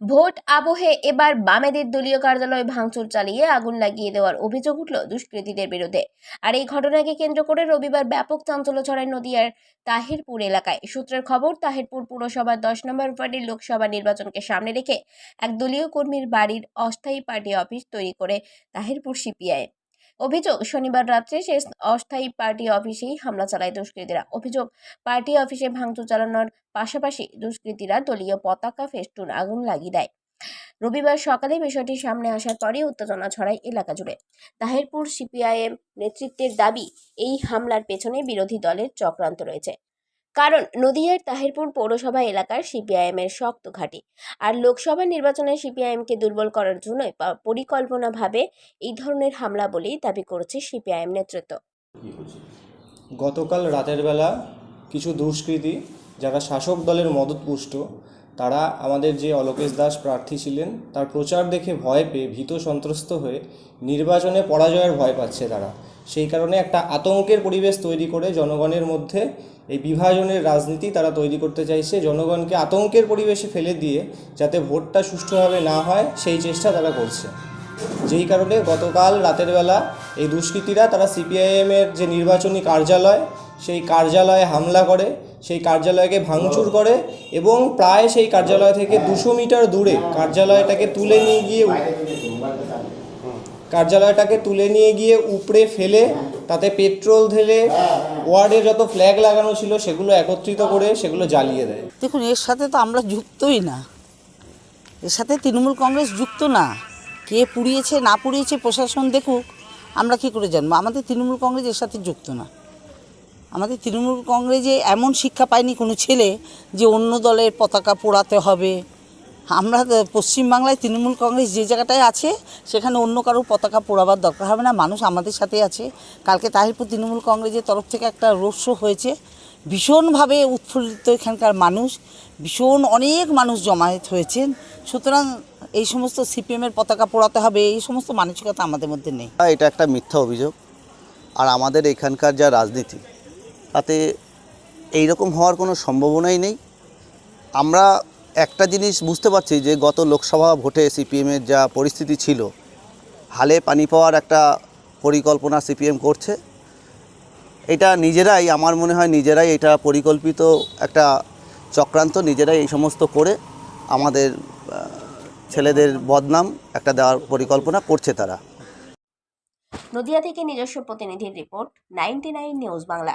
Vote আবহে এবার বামেদের দলীয় কার্যালয়ে ভাঙচুর চালিয়ে আগুন লাগিয়ে দেওয়ার অভিযোগ উঠল দুষ্কৃতীদের বিরুদ্ধে। আর এই ঘটনাকে কেন্দ্র করে রবিবার ব্যাপক চাঞ্চল্য ছড়ায় নদিয়ার তাহিরপুর এলাকায়। সূত্রের খবর, তাহিরপুর পুরসভার দশ নম্বর ওয়ার্ডের লোকসভা নির্বাচনকে সামনে রেখে এক দলীয় কর্মীর বাড়ির অস্থায়ী পার্টি অফিস তৈরি করে তাহিরপুর সিপিআই। অভিযোগ, শনিবার রাত্রে সে অস্থায়ী পার্টি অফিসেই হামলা চালায় দুষ্কৃতীরা। অভিযোগ, পার্টি অফিসে ভাঙচুর চালানোর পাশাপাশি দুষ্কৃতীরা দলীয় পতাকা ফেস্টুন আগুন লাগিয়ে দেয়। রবিবার সকালে বিষয়টি সামনে আসার পরই উত্তেজনা ছড়ায় এলাকা জুড়ে। তাহিরপুর সিপিআইএম নেতৃত্বের দাবি, এই হামলার পেছনে বিরোধী দলের চক্রান্ত রয়েছে। কারণ নদিয়ার তাহিরপুর পৌরসভা এলাকার সিপিআইএম এর শক্ত ঘাঁটি। আর লোকসভা নির্বাচনে সিপিআইএমকে দুর্বল করার জন্যই পরিকল্পনাভাবে এই ধরনের হামলা বলেই দাবি করেছে সিপিআইএম নেতৃত্ব। গতকাল রাতের বেলা কিছু দুষ্কৃতী যারা শাসক দলের মদতপুষ্ট, তারা আমাদের যে অলোকেশ দাস প্রার্থী ছিলেন, তার প্রচার দেখে ভয় পেয়ে ভীত সন্ত্রস্ত হয়ে নির্বাচনে পরাজয়ের ভয় পাচ্ছে তারা। সেই কারণে একটা আতঙ্কের পরিবেশ তৈরি করে জনগণের মধ্যে এই বিভাজনের রাজনীতি তারা তৈরি করতে চাইছে। জনগণকে আতঙ্কের পরিবেশে ফেলে দিয়ে যাতে ভোটটা সুষ্ঠুভাবে না হয়, সেই চেষ্টা তারা করছে। যেই কারণে গতকাল রাতের বেলা এই দুষ্কৃতীরা তারা সিপিআইএমের যে নির্বাচনী কার্যালয়, সেই কার্যালয়ে হামলা করে, সেই কার্যালয়কে ভাঙচুর করে এবং প্রায় সেই কার্যালয় থেকে দুশো মিটার দূরে কার্যালয়টাকে তুলে নিয়ে গিয়ে কার্যালয়টাকে তুলে নিয়ে গিয়ে উপড়ে ফেলে, তাতে পেট্রোল ঢেলে ওয়ার্ডে যত ফ্ল্যাগ লাগানো ছিল সেগুলো একত্রিত করে সেগুলো জ্বালিয়ে দেয়। দেখুন, এর সাথে তো আমরা যুক্তই না। এর সাথে তৃণমূল কংগ্রেস যুক্ত না। কে পুড়িয়েছে, না পুড়িয়েছে প্রশাসন দেখুক, আমরা কী করে জানব? আমাদের তৃণমূল কংগ্রেস এর সাথে যুক্ত না। আমাদের তৃণমূল কংগ্রেসে এমন শিক্ষা পায়নি কোনো ছেলে যে অন্য দলের পতাকা পোড়াতে হবে আমরা পশ্চিমবাংলায় তৃণমূল কংগ্রেস যে জায়গাটায় আছে, সেখানে অন্য কারোর পতাকা পোড়াবার দরকার হবে না, মানুষ আমাদের সাথে আছে। কালকে তাহিরপুর তৃণমূল কংগ্রেসের তরফ থেকে একটা রোড শো হয়েছে। ভীষণভাবে উৎফুল্লিত এখানকার মানুষ, ভীষণ অনেক মানুষ জমায়েত হয়েছেন। সুতরাং এই সমস্ত সিপিএমের পতাকা পোড়াতে হবে, এই সমস্ত মানসিকতা আমাদের মধ্যে নেই। এটা একটা মিথ্যা অভিযোগ। আর আমাদের এখানকার যা রাজনীতি, তাতে এই রকম হওয়ার কোনো সম্ভাবনাই নেই। আমরা একটা জিনিস বুঝতে পারছি যে গত লোকসভা ভোটে সিপিএমের যা পরিস্থিতি ছিল, হালে পানি পাওয়ার একটা পরিকল্পনা সিপিএম করছে। এটা নিজেরাই, আমার মনে হয় নিজেরাই এটা পরিকল্পিত একটা চক্রান্ত, নিজেরাই এই সমস্ত করে আমাদের ছেলেদের বদনাম একটা দেওয়ার পরিকল্পনা করছে তারা। নদিয়া থেকে নিজস্ব প্রতিনিধির রিপোর্ট, নাইনটি নিউজ বাংলা।